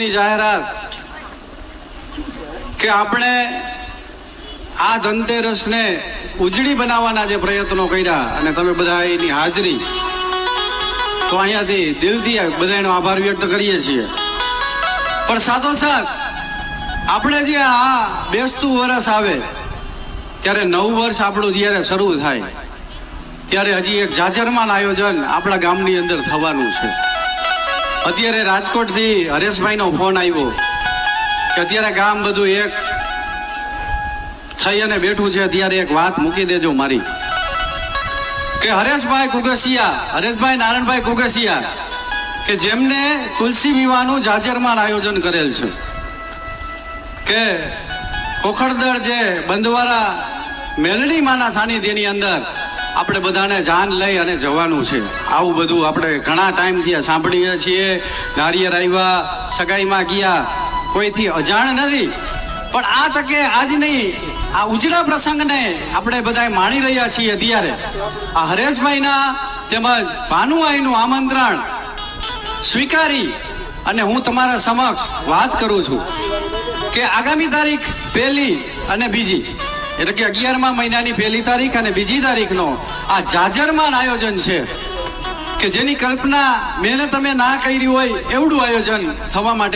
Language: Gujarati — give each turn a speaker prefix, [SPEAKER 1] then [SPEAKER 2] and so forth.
[SPEAKER 1] ની જાહેરાત કે આપણે આ ધનતેરસને ઉજળી બનાવવાના જે પ્રયત્નો કર્યા અને તમે બધા એની હાજરી, તો અહીંયાથી દિલથી બધાનો આભાર વ્યક્ત કરીએ છીએ. પણ સાથોસાથ, આપણે જે આ બેસતું વર્ષ આવે, ત્યારે નવું વર્ષ આપણું જ્યારે શરૂ થાય, ત્યારે હજી એક જાજરમાન આયોજન આપણા ગામની અંદર થવાનું છે. અત્યારે રાજકોટથી હરેશભાઈનો ફોન આવ્યો કે અત્યારે ગામ બધું એક થઈ અને બેઠું છે, અત્યારે એક વાત મૂકી દેજો મારી. કે હરેશભાઈ કુગસિયા, હરેશભાઈ નારાયણભાઈ કુગસિયા, કે જેમને તુલસી વિવાહનું જાજરમાન આયોજન કરેલ છે. કે કોખડદળ જે બંદવારા મેલડી માના સાનિધ્યની અંદર આપણે બધાને જાન લઈ અને જવાનું છે. આવું બધું આપણે ઘણા ટાઈમથી સાંભળીએ છીએ. નારિયેર આવ્યા, સગાઈમાં ગયા. કોઈથી અજાણ નથી. પણ આ તકે આજ નહીં, આ ઉજળા પ્રસંગને આપણે બધા માણી રહ્યા છીએ અત્યારે. આ હરેશભાઈના તેમજ ભાનુભાઈનું આમંત્રણ સ્વીકારી અને હું તમારા સમક્ષ વાત કરું છું કે આગામી તારીખ પહેલી અને બીજી. એટલે કે અગિયારમા મહિનાની પહેલી તારીખ અને બીજી તારીખનો આ જાજરમાન આયોજન છે કે જેની કલ્પના મેને તમે ના કરી હોય, એવડું આયોજન થવા માટે